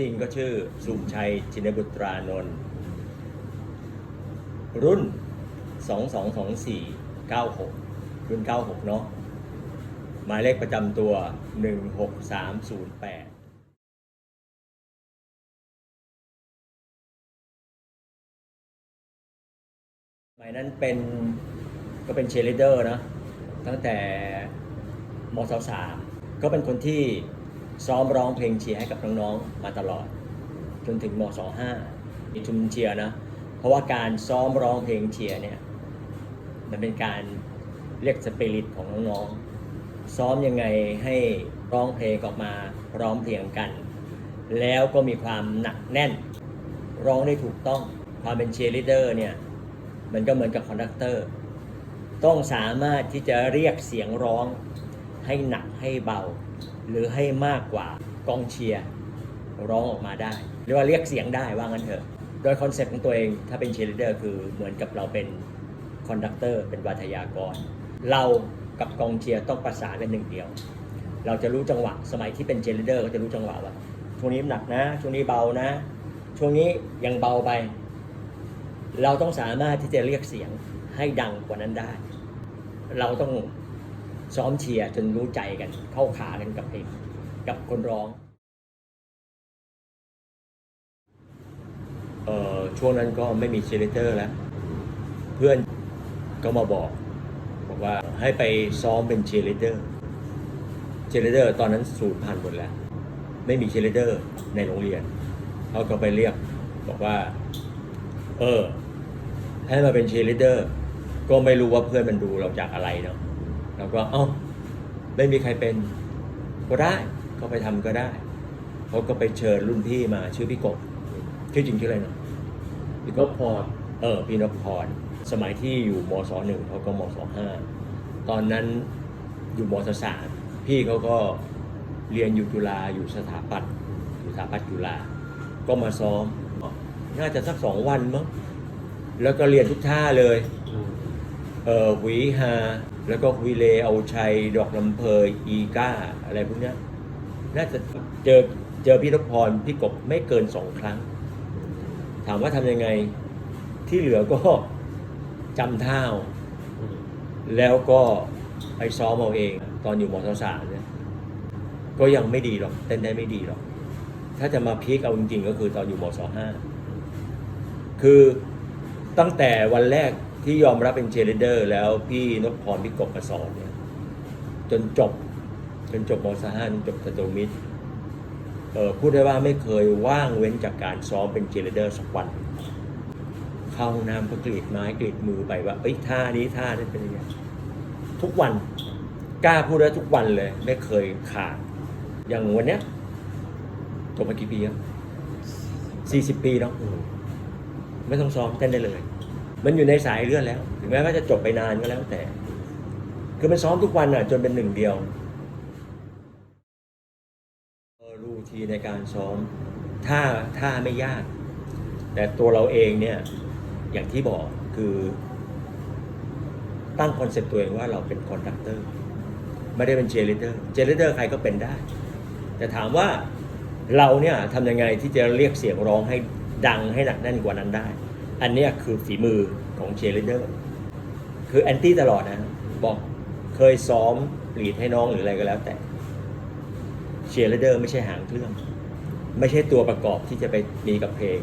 จริงก็ชื่อ สุขชัยจินบุตรานนท์รุ่น 222496 รุ่น 96 เนาะหมายเลขประจำตัว 16308สมัยนั้นเป็นก็เป็นเชลิเดอร์นะตั้งแต่มศสามก็เป็นคนที่ ซ้อมร้องเพลงเชียร์ให้กับน้องๆมาตลอด จนถึงมศห้ามีชุมเชียร์นะ เพราะว่าการซ้อมร้องเพลงเชียร์เนี่ยมันเป็นการเรียกสปิริตของน้องๆซ้อมยังไงให้ร้องเพลงออกมาพร้อมเพรียงกัน แล้วก็มีความหนักแน่น ร้องได้ถูกต้องความเป็นเชียร์ลีดเดอร์เนี่ยมันก็เหมือนกับคอนดักเตอร์ต้องสามารถที่จะเรียกเสียงร้องให้หนักให้เบา หรือให้มากกว่ากองเชียร์ร้องออกมาได้ หรือว่าเรียกเสียงได้ว่างั้นเถอะ โดยคอนเซ็ปต์ของตัวเองถ้าเป็นเชียร์ลีเดอร์คือเหมือนกับเราเป็นคอนดักเตอร์เป็นวัทยากร เรากับกองเชียร์ต้องประสานเป็นหนึ่งเดียว เราจะรู้จังหวะสมัยที่เป็นเชียร์ลีเดอร์ก็จะรู้จังหวะว่าช่วงนี้หนักนะ ช่วงนี้เบานะ ช่วงนี้ยังเบาไป เราต้องสามารถที่จะเรียกเสียงให้ดังกว่านั้นได้ เราต้อง ซ้อมเชียร์จนรู้ใจกัน เข้าขากันกับเพลงกับคนร้องเอ่อช่วงนั้นก็ไม่มีเชลิเตอร์แล้ว เพื่อนก็มาบอก บอกว่าให้ไปซ้อมเป็นเชลิเดอร์เชลิเดอร์ตอนนั้นสูญพันธุ์หมดแล้ว ไม่มีเชลิเดอร์ในโรงเรียนเขาก็ไปเรียกบอกว่า เออ ให้มาเป็นเชลิเดอร์ ก็ไม่รู้ว่าเพื่อนมันดูเราจากอะไรเนาะ เราก็เอ้าไม่มีใครเป็นก็ได้ก็ไปทำก็ได้เขาก็ไปเชิญรุ่นพี่มาชื่อพี่กบชื่อจริงชื่ออะไรเนาะพี่กบพรเออพี่นพพรสมัยที่อยู่มศหนึ่งเขาก็มศห้าตอนนั้นอยู่มศสามพี่เขาก็เรียนอยู่จุฬาอยู่สถาปัตย์อยู่สถาปัตย์จุฬาก็มาซ้อมน่าจะสักสองวันมั้งแล้วก็เรียนทุกท่าเลย เอ่อหวีฮา แล้วก็ฮุยเลเอาชัย ดอกลำเพยอีก้า อะไรพวกเนี้ยน่าจะเจอเจอพี่นพพรพี่กบไม่เกินสองครั้ง ถามว่าทำยังไงที่เหลือก็จำท่าแล้วก็ไปซ้อมเอาเอง ตอนอยู่มศสามเนี่ยก็ยังไม่ดีหรอกเต้นได้ไม่ดีหรอก ถ้าจะมาพีคเอาจริงๆก็คือตอนอยู่มศห้าคือตั้งแต่วันแรก ที่ยอมรับเป็นเชลีดเดอร์ แล้วพี่นพพรพี่กบมสอนเนี่ยจนจบ จนจบมศห้าจนจบสตูมิตเออพูดได้ว่าไม่เคยว่างเว้นจากการซ้อมเป็นเชยร์ลีดเดอร์สักวัน เข้าห้องน้ำก็กรีดไม้กรีดมือไปว่าเอ้ยท่านี้ท่านี้เป็นยังไงทุกวันกล้าพูดได้ทุกวันเลย ไม่เคยขาด อย่างวันเนี้ยจบมากี่ปีแล้วสี่สิบปีเนาะไม่ต้องซ้อมเต้นได้เลย มันอยู่ในสายเลือดแล้ว ถึงแม้ว่าจะจบไปนานก็แล้วแต่ คือมันซ้อมทุกวันอะ จนเป็นหนึ่งเดียวรูทีในการซ้อมท่าท่าไม่ยาก แต่ตัวเราเองเนี่ย อย่างที่บอกคือตั้งคอนเซ็ปต์ตัวเองว่าเราเป็นคอนดักเตอร์ไม่ได้เป็นเจลิเดอร์เจลิเดอร์ใครก็เป็นได้ แต่ถามว่าเราเนี่ยทำยังไงที่จะเรียกเสียงร้องให้ดังให้หนักแน่นกว่านั้นได้ อันนี้คือฝีมือของเชียร์ลีดเดอร์คือแอนตี้ตลอดนะ บอกเคยซ้อมลีดให้น้องหรืออะไรก็แล้ว แต่เชียร์ลีดเดอร์ไม่ใช่หางเครื่อง ไม่ใช่ตัวประกอบที่จะไปมีกับเพลง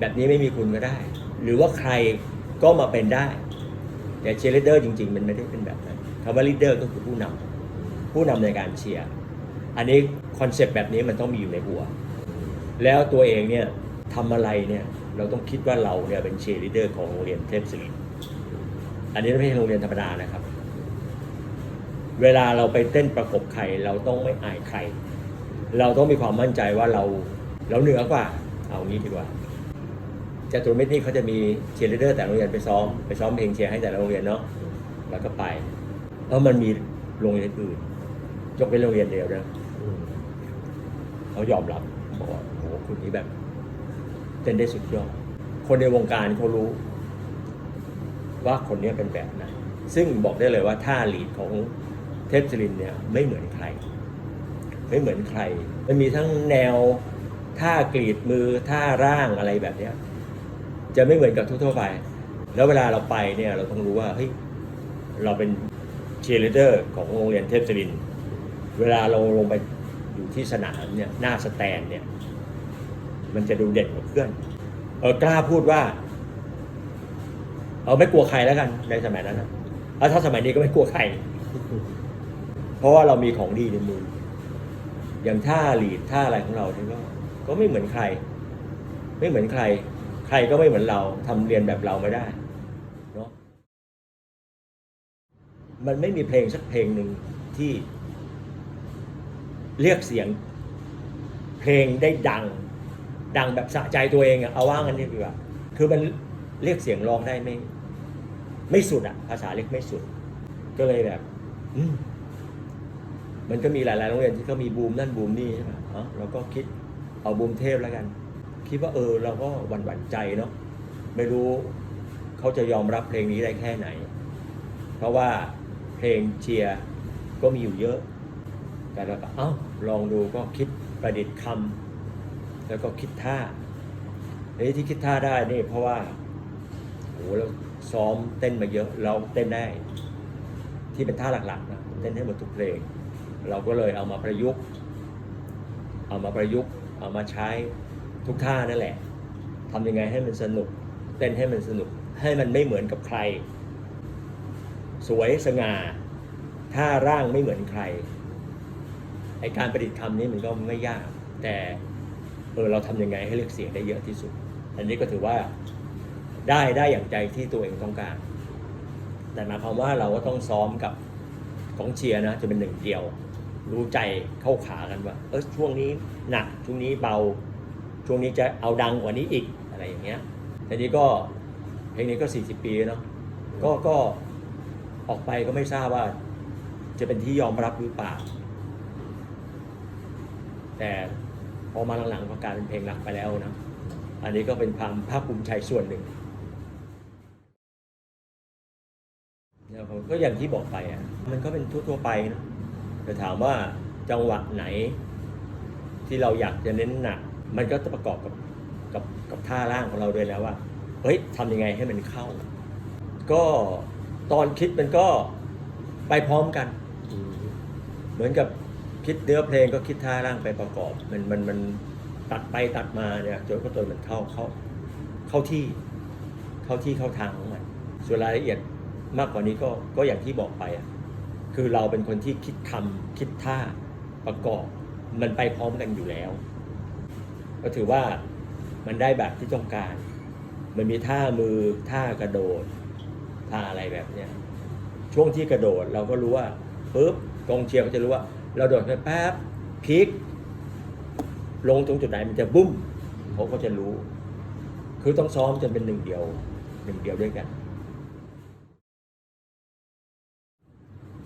แบบนี้ไม่มีคุณก็ได้ หรือว่าใครก็มาเป็นได้ แต่เชียร์ลีดเดอร์จริง ๆ มันไม่ได้เป็นแบบนั้นคำว่าลีดเดอร์ก็คือผู้นำผู้นำในการเชียร์อันนี้คอนเซปต์แบบนี้มันต้องมีอยู่ในหัว แล้วตัวเองเนี่ยทำอะไรเนี่ย เราต้องคิดว่าเราเนี่ยเป็นเชียร์ลีดเดอร์ของโรงเรียนเทพศิรินทร์อันนี้ไม่ใช่โรงเรียนธรรมดานะครับ เวลาเราไปเต้นประกบใครเราต้องไม่อายใคร เราต้องมีความมั่นใจว่าเราเราเหนือกว่า เอางี้ดีกว่าจตุรมิตรนี่เขาจะมีเชียร์ลีดเดอร์แต่ละโรงเรียนไปซ้อมไปซ้อมเพลงเชียร์ให้แต่ละโรงเรียนเนาะแล้วก็ไปแล้วมันมีโรงเรียนอื่นยกเป็นโรงเรียนเดียวนะเขายอมรับบอกว่าโอ้โหคุณนี้แบบ เต้นได้สุดยอดคนในวงการเขารู้ ว่าคนนี้เป็นแบบไหนซึ่งบอกได้เลยว่าท่าลีดของเทพศิรินเนี่ยไม่เหมือนใคร ไม่เหมือนใคร มันมีทั้งแนวท่ากรีดมือท่าร่างอะไรแบบเนี้ยจะไม่เหมือนกับทั่วๆไป แล้วเวลาเราไปเนี่ยเราต้องรู้ว่าเฮ้ยเราเป็นเชียร์ลีดเดอร์ของโรงเรียนเทพศิริน เวลาเราลงไปอยู่ที่สนามเนี่ยหน้าสแตนเนี่ย มันจะดูเด่นกว่าเพื่อน เออกล้าพูดว่า เอาไม่กลัวใครแล้วกัน ในสมัยนั้นนะแล้วถ้าสมัยนี้ก็ไม่กลัวใคร เพราะว่าเรามีของดีในมือ อย่างท่าหลีดท่าอะไรของเราเนี่ยก็ก็ไม่เหมือนใคร ไม่เหมือนใคร ใครก็ไม่เหมือนเราทำเรียนแบบเราไม่ได้เนาะมันไม่มีเพลงสักเพลงหนึ่งที่เรียกเสียงเพลงได้ดัง ดังแบบสะใจตัวเองอะเอาว่างั้นดีกว่าคือมันเรียกเสียงร้องได้ไม่ ไม่สุดอะภาษาเรียกไม่สุด ก็เลยแบบอืมันก็มีหลายๆโรงเรียนที่เขามีบูมนั่นบูมนี่ใช่ไหมเนาะเราก็คิดเอาบูมเทพแล้วกัน คิดว่าเออเราก็หวั่นหวั่นใจเนาะไม่รู้เขาจะยอมรับเพลงนี้ได้แค่ไหน เพราะว่าเพลงเชียร์ก็มีอยู่เยอะ แต่เราก็เอ้าลองดูก็คิดประดิษฐ์คำ แล้วก็คิดท่าเฮ้ยที่คิดท่าได้นี่เพราะว่าโหเราซ้อมเต้นมาเยอะเราเต้นได้ ที่เป็นท่าหลักๆนะเต้นให้หมดทุกเพลง เราก็เลยเอามาประยุกต์ เอามาประยุกต์ เอามาใช้ทุกท่านั่นแหละทำยังไงให้มันสนุก เต้นให้มันสนุก ให้มันไม่เหมือนกับใคร สวยสง่าท่าร่างไม่เหมือนใครไอการประดิษฐ์คำนี้มันก็ไม่ยากแต่ เออเราทำยังไงให้เรียกเสียงได้เยอะที่สุด อันนี้ก็ถือว่าได้ได้อย่างใจที่ตัวเองต้องการ แต่หมายความว่าเราก็ต้องซ้อมกับกองเชียร์นะจะเป็นหนึ่งเดียว รู้ใจเข้าขากันว่าเออช่วงนี้หนักช่วงนี้เบา ช่วงนี้จะเอาดังกว่านี้อีกอะไรอย่างเงี้ยทีนี้ก็เพลงนี้ก็ 40 ปีเนาะก็ก็ออกไปก็ไม่ทราบว่าจะเป็นที่ยอมรับหรือเปล่า แต่ พอมาหลังๆก็กลายเป็นเพลงหลักไปแล้วนะ อันนี้ก็เป็นความภาคภูมิใจส่วนหนึ่งเนี่ยผมก็อย่างที่บอกไปอะ มันก็เป็นทั่วๆไปนะแต่ถามว่าจังหวะไหน ที่เราอยากจะเน้นหนัก มันก็จะประกอบกับกับกับท่าร่างของเราด้วยแล้วว่า เฮ้ยทำยังไงให้มันเข้า ก็ตอนคิดมันก็ไปพร้อมกัน เหมือนกับ คิดเนื้อเพลงก็คิดท่าร่างไปประกอบ มันมันมันตัดไปตัดมาเนี่ยจนก็จนมันเข้าเข้าเข้าที่เข้าที่เข้าทางของมันส่วนรายละเอียดมากกว่านี้ก็ก็อย่างที่บอกไปอะคือเราเป็นคนที่คิดคำคิดท่าประกอบมันไปพร้อมกันอยู่แล้ว ก็ถือว่ามันได้แบบที่ต้องการ มันมีท่ามือท่ากระโดด ท่าอะไรแบบเนี้ยช่วงที่กระโดดเราก็รู้ว่าปุ๊บกองเชียร์เขาจะรู้ว่า เราโดดไปแป๊บพลิก ลงตรงจุดไหนมันจะบุ้มเขาก็จะรู้ คือต้องซ้อมจนเป็นหนึ่งเดียวหนึ่งเดียวด้วยกัน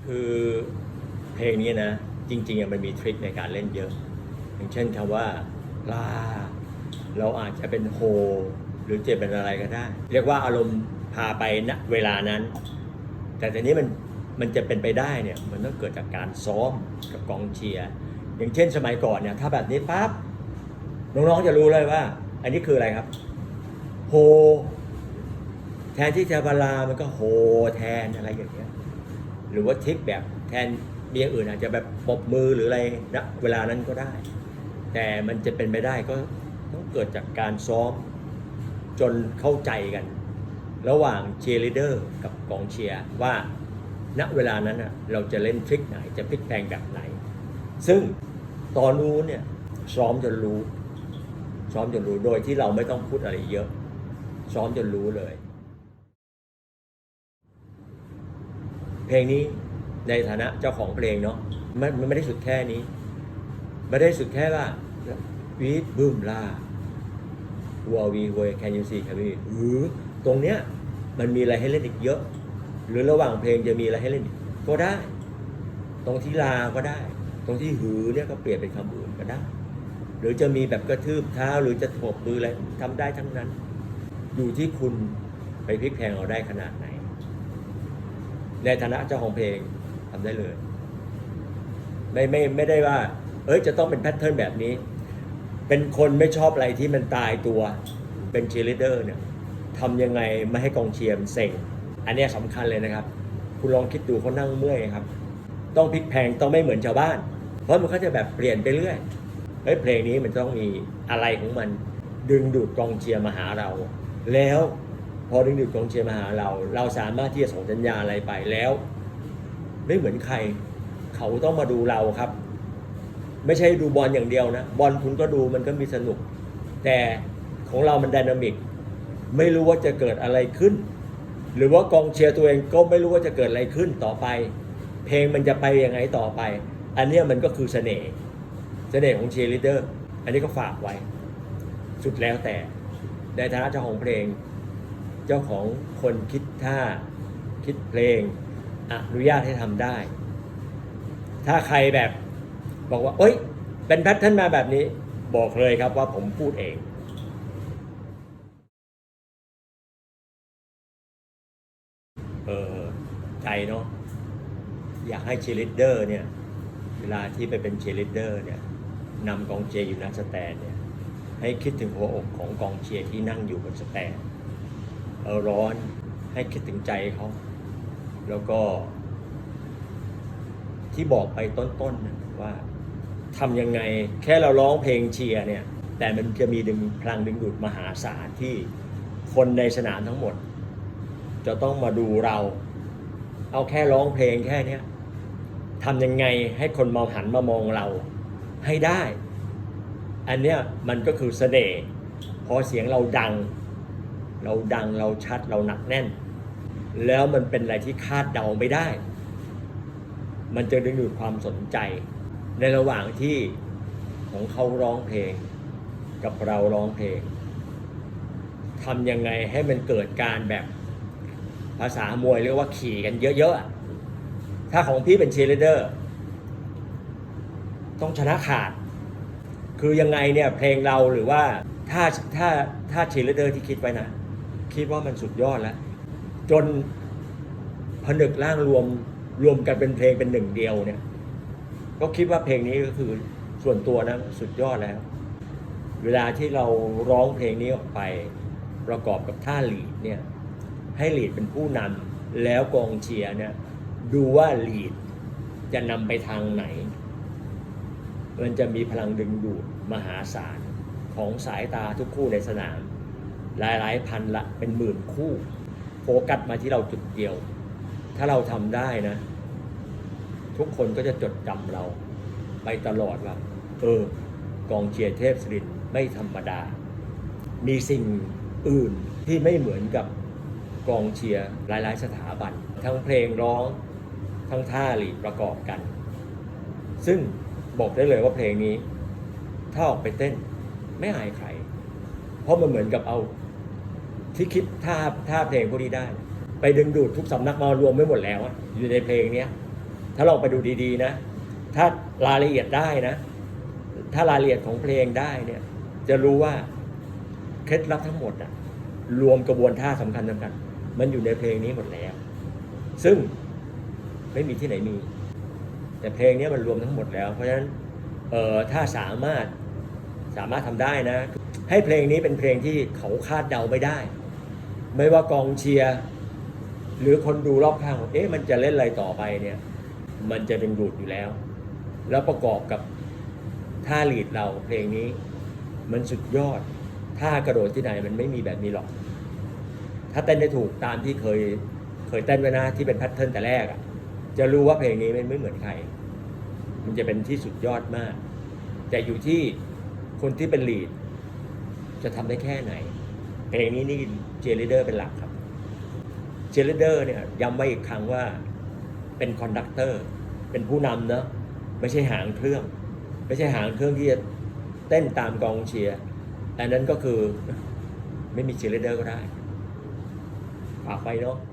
คือเพลงนี้นะ จริงๆมันมีทริคในการเล่นเยอะ อย่างเช่นคำว่าลา เราอาจจะเป็นโฮหรือจะเป็นอะไรก็ได้ เรียกว่าอารมณ์พาไปณเวลานั้น แต่ทีนี้มัน มันจะเป็นไปได้เนี่ยมันต้องเกิดจากการซ้อมกับกองเชียร์อย่างเช่นสมัยก่อนเนี่ยถ้าแบบนี้ปั๊บน้องๆจะรู้เลยว่า อันนี้คืออะไรครับ โฮ แทนที่จะบาลามันก็โฮแทนอะไรอย่างเงี้ยหรือว่าทิกแบบแทนมีอย่างอื่นอาจจะแบบปบมือหรืออะไรณเวลานั้นก็ได้ แต่มันจะเป็นไปได้ก็ต้องเกิดจากการซ้อมจนเข้าใจกัน ระหว่างเชียร์ลีดเดอร์กับกองเชียร์ว่า ณเวลานั้นน่ะเราจะเล่นทริคไหนจะพลิกแพลงแบบไหน ซึ่งตอนรู้เนี่ยซ้อมจนรู้ ซ้อมจนรู้โดยที่เราไม่ต้องพูดอะไรเยอะ ซ้อมจนรู้เลย เพลงนี้ในฐานะเจ้าของเพลงเนาะมันมันไม่ได้สุดแค่นี้ไม่ได้สุดแค่ว่าวีดบึ้มลาวัววีเวยแคนยูซีแคมีหรือตรงเนี้ยมันมีอะไรให้เล่นอีกเยอะ หรือระหว่างเพลงจะมีอะไรให้เล่น ก็ได้ ตรงที่ลาก็ได้ ตรงที่หือเนี่ยก็เปลี่ยนเป็นคำอื่นก็ได้ หรือจะมีแบบกระทืบเท้าหรือจะถบมืออะไรทำได้ทั้งนั้น อยู่ที่คุณไปพลิกแพลงเอาได้ขนาดไหน ในฐานะเจ้าของเพลงทำได้เลย ไม่ไม่ไม่ได้ว่า เอ้ยจะต้องเป็นแพทเทิร์นแบบนี้ เป็นคนไม่ชอบอะไรที่มันตายตัว เป็นเชียร์ลีดเดอร์เนี่ยทำยังไงไม่ให้กองเชียร์มันเซ็ง อันนี้ยสำคัญเลยนะครับ คุณลองคิดดูเขานั่งเมื่อยครับ ต้องพลิกแพงต้องไม่เหมือนชาวบ้าน เพราะมันก็จะแบบเปลี่ยนไปเรื่อยเฮ้ยเพลงนี้มันต้องมีอะไรของมัน ดึงดูดกองเชียร์มาหาเรา แล้วพอดึงดูดกองเชียร์มาหาเรา เราสามารถที่จะส่งสัญญาอะไรไปแล้ว ไม่เหมือนใคร เขาต้องมาดูเราครับ ไม่ใช่ดูบอลอย่างเดียวนะบอลคุณก็ดูมันก็มีสนุก แต่ของเรามันไดนามิก ไม่รู้ว่าจะเกิดอะไรขึ้น หรือว่ากองเชียร์ตัวเองก็ไม่รู้ว่าจะเกิดอะไรขึ้นต่อไป เพลงมันจะไปยังไงต่อไป อันนี้มันก็คือเสน่ห์เสน่ห์ของเชียร์ลีดเดอร์อันนี้ก็ฝากไว้ สุดแล้วแต่ในฐานะเจ้าของเพลง เจ้าของคนคิดท่าคิดเพลงอนุญาตให้ทำได้ ถ้าใครแบบบอกว่า เอ้ย เป็นแพทเทิร์นมาแบบนี้ บอกเลยครับว่าผมพูดเอง เนาะอยากให้เชียร์ลีดเดอร์เนี่ยเวลาที่ไปเป็นเชียร์ลีดเดอร์เนี่ยนำกองเชียร์อยู่หน้าสแตนเนี่ยให้คิดถึงหัวอกของกองเชียร์ที่นั่งอยู่บนสแตนเออร้อนให้คิดถึงใจเขาแล้วก็ ที่บอกไปต้นๆนะว่าทำยังไงแค่เราร้องเพลงเชียร์เนี่ย แต่มันจะมีดึงพลังดึงดูดมหาศาลที่คนในสนามทั้งหมด จะต้องมาดูเรา เอาแค่ร้องเพลงแค่เนี้ยทำยังไงให้คนมองหันมามองเราให้ได้ อันเนี้ยมันก็คือเสน่ห์พอเสียงเราดัง เราดังเราชัดเราหนักแน่น แล้วมันเป็นอะไรที่คาดเดาไม่ได้ มันจะดึงดูดความสนใจ ในระหว่างที่ของเขาร้องเพลง กับเราร้องเพลงทำยังไงให้มันเกิดการแบบ ภาษามวยเรียกว่าขี่กันเยอะๆ ถ้าของพี่เป็นเชียร์ลีดเดอร์ ต้องชนะขาด คือยังไงเนี่ยเพลงเราหรือว่าถ้าถ้าถ้าเชียร์ลีดเดอร์ที่คิดไว้นะ คิดว่ามันสุดยอดแล้ว จนผนึกร่างรวมรวมกันเป็นเพลงเป็นหนึ่งเดียวเนี่ย ก็คิดว่าเพลงนี้ก็คือส่วนตัวนะสุดยอดแล้ว เวลาที่เราร้องเพลงนี้ออกไปประกอบกับท่าลีดเนี่ย ให้ลีดเป็นผู้นำแล้วกองเชียร์เนี่ยดูว่าลีดจะนำไปทางไหน มันจะมีพลังดึงดูดมหาศาลของสายตาทุกคู่ในสนาม หลายๆ พันละเป็นหมื่นคู่ โฟกัสมาที่เราจุดเดียว ถ้าเราทำได้นะ ทุกคนก็จะจดจำเราไปตลอดว่า เออ กองเชียร์เทพสรินไม่ธรรมดา มีสิ่งอื่นที่ไม่เหมือนกับ กองเชียร์หลายๆ สถาบัน ทั้งเพลงร้อง ทั้งท่าหลีดประกอบกัน ซึ่งบอกได้เลยว่าเพลงนี้ ถ้าออกไปเต้นไม่อายใคร เพราะมันเหมือนกับเอาที่คิดท่าท่าเพลงพวกนี้ได้ ไปดึงดูดทุกสำนักมารวมไม่หมดแล้วอยู่ในเพลงนี้ถ้าลองไปดูดีๆนะ ถ้ารายละเอียดได้นะ ถ้ารายละเอียดของเพลงได้เนี่ยจะรู้ว่าเคล็ดลับทั้งหมดอะรวมกระบวนท่าสำคัญสำคัญ มันอยู่ในเพลงนี้หมดแล้ว ซึ่งไม่มีที่ไหนมี แต่เพลงนี้มันรวมทั้งหมดแล้ว เพราะฉะนั้นเออถ้าสามารถสามารถทำได้นะ ให้เพลงนี้เป็นเพลงที่เขาคาดเดาไม่ได้ ไม่ว่ากองเชียร์หรือคนดูรอบข้างเอ๊ะมันจะเล่นอะไรต่อไปเนี่ย มันจะดึงดูดอยู่แล้ว แล้วประกอบกับท่าลีดเราเพลงนี้ มันสุดยอดท่ากระโดดที่ไหนมันไม่มีแบบนี้หรอก ถ้าเต้นได้ถูกตามที่เคยเคยเต้นไว้นะที่เป็นแพทเทิร์นแต่แรกอะจะรู้ว่าเพลงนี้มันไม่เหมือนใคร มันจะเป็นที่สุดยอดมาก แต่อยู่ที่คนที่เป็นลีด จะทำได้แค่ไหน เพลงนี้นี่เจลิเดอร์เป็นหลักครับ เจลิเดอร์เนี่ยย้ำไว้อีกครั้งว่าเป็นคอนดักเตอร์เป็นผู้นำเนอะไม่ใช่หางเครื่อง ไม่ใช่หางเครื่องที่จะเต้นตามกองเชียร์อันนั้นก็คือไม่มีเชียร์ลีดเดอร์ก็ได้ Kakay, no?